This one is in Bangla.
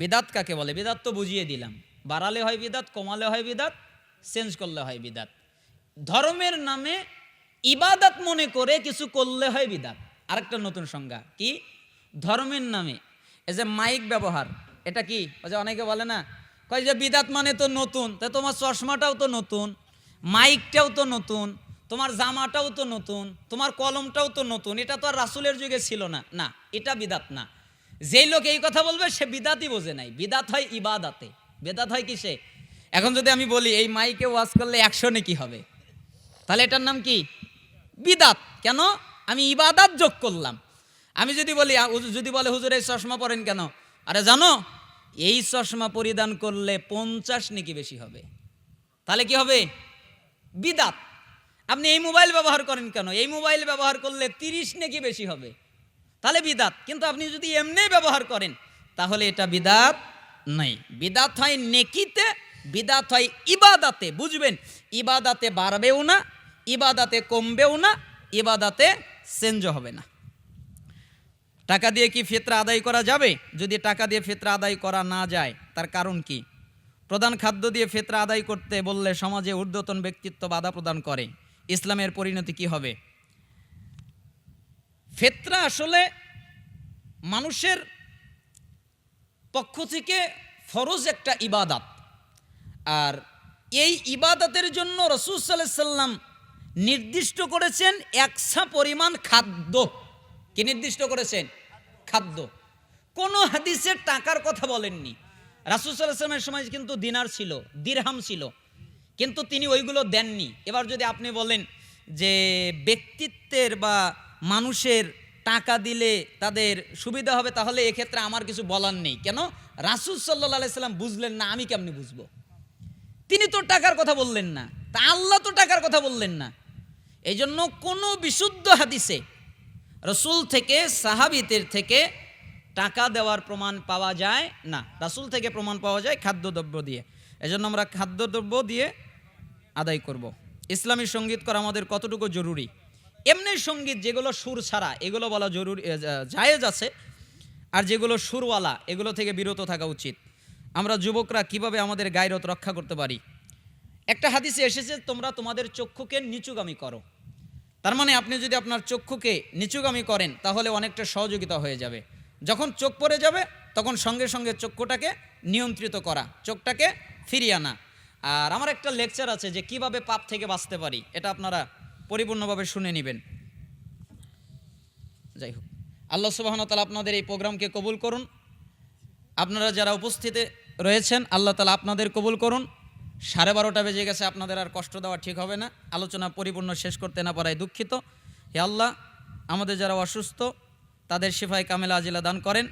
বিদাত কাকে বলে? বেদাত তো বুঝিয়ে দিলাম। বাড়ালে হয় বিদাত, কমালে হয় বিদাত, চেঞ্জ করলে হয় বিদাত। ধর্মের নামে ইবাদত মনে করে কিছু করলে হয় বিদাত। আরেকটা নতুন সংজ্ঞা, কি? ধর্মের নামে। এই যে মাইক ব্যবহার, এটা কি? ওই যে অনেকে বলে না, কয় যে বিদাত মানে তো নতুন, তা তোমার চশমাটাও তো নতুন, মাইকটাও তো নতুন, তোমার জামাটাও তো নতুন, তোমার কলমটাও তো নতুন, এটা তো আর রাসুলের যুগে ছিল না। না, এটা বিদাত না। যেই লোক এই কথা বলবে, সে বিদাতই বোঝে নাই। বিদাত হয় ইবাদাতে। বেদাত হয় কিসে? এখন যদি আমি বলি, এই মাইকে ওয়াজ করলে একশো নাকি হবে, তাহলে এটার নাম কি? বিদাত। কেন? আমি ইবাদাত যোগ করলাম। আমি যদি বলি যদি বলে, হুজুর, এই চশমা পরেন কেন? আরে জানো, এই চশমা পরিধান করলে পঞ্চাশ নাকি বেশি হবে। তাহলে কি হবে? বিদাত। আপনি এই মোবাইল ব্যবহার করেন কেন? এই মোবাইল ব্যবহার করলে তিরিশ নাকি বেশি হবে। তাহলে বিদাত। কিন্তু আপনি যদি এমনি ব্যবহার করেন, তাহলে এটা বিদাত নাই। বিদাত হয় নেকিতে, বিদাত হয় ইবাদাতে, বুঝবেন? ইবাদাতে বাড়বেও না, ইবাদাতে কমবেও না, ইবাদাতে চেঞ্জ হবে না। টাকা দিয়ে কি ফিতরা আদায় করা যাবে? যদি টাকা দিয়ে ফিতরা আদায় করা না যায়, তার কারণ কি? প্রধান খাদ্য দিয়ে ফিতরা আদায় করতে বললে সমাজে ঊর্ধ্বতন ব্যক্তিত্ব বাধা প্রদান করে। ইসলামের পরিণতি কি হবে? ফেতরা আসলে মানুষের পক্ষ থেকে ফরজ একটা ইবাদাত। আর এই ইবাদাতের জন্য রসুল সাল্লাহ সাল্লাম নির্দিষ্ট করেছেন একসা পরিমাণ খাদ্য। কি নির্দিষ্ট করেছেন? খাদ্য। কোনো হাদিসে টাকার কথা বলেননি। রাসুল সাল্লাহ সাল্লামের সময় কিন্তু দিনার ছিল, দিরহাম ছিল। কিন্তু তিনি ওইগুলো দেননি। এবার যদি আপনি বলেন যে ব্যক্তিত্বের বা মানুষের টাকা দিলে তাদের সুবিধা হবে, তাহলে এক্ষেত্রে আমার কিছু বলার নেই। কেন? রাসুল সাল্লাহ সাল্লাম বুঝলেন না, আমি কেমনি বুঝব? তিনি তো টাকার কথা বললেন না, তা আল্লাহ তো টাকার কথা বললেন না। এই জন্য কোনো বিশুদ্ধ হাদিসে রসুল থেকে সাহাবিতের থেকে টাকা দেওয়ার প্রমাণ পাওয়া যায় না। রাসুল থেকে প্রমাণ পাওয়া যায় খাদ্যদ্রব্য দিয়ে। এজন্য আমরা খাদ্যদ্রব্য দিয়ে আদায় করব। ইসলামী সংগীত করা আমাদের কতটুকু জরুরি? এমনি সংগীত যেগুলো সুর ছাড়া, এগুলো বলা জরুরি জায়েজ আছে। আর যেগুলো সুরওয়ালা, এগুলো থেকে বিরত থাকা উচিত। আমরা যুবকরা কীভাবে আমাদের গায়রত রক্ষা করতে পারি? একটা হাদিসে এসেছে, তোমরা তোমাদের চক্ষুকে নিচুগামী করো। তার মানে আপনি যদি আপনার চক্ষুকে নিচুগামী করেন, তাহলে অনেকটা সহযোগিতা হয়ে যাবে। যখন চোখ পড়ে যাবে, তখন সঙ্গে সঙ্গে চক্ষুটাকে নিয়ন্ত্রিত করা, চোখটাকে ফিরিয়ে আনা। আর আমার একটা লেকচার আছে যে কীভাবে পাপ থেকে বাঁচতে পারি, এটা আপনারা পরিপূর্ণভাবে শুনে নেবেন। যাই হোক আল্লাহ সুবাহতালা আপনাদের এই প্রোগ্রামকে কবুল করুন। আপনারা যারা উপস্থিতে রয়েছেন, আল্লাহ তালা আপনাদের কবুল করুন। সাড়ে বারোটা বেজে গেছে, আপনাদের আর কষ্ট দেওয়া ঠিক হবে না। আলোচনা পরিপূর্ণ শেষ করতে না পারায় দুঃখিত। হে আল্লাহ, আমাদের যারা অসুস্থ, তাদের শিফায় কামেলা আজিলা দান করেন।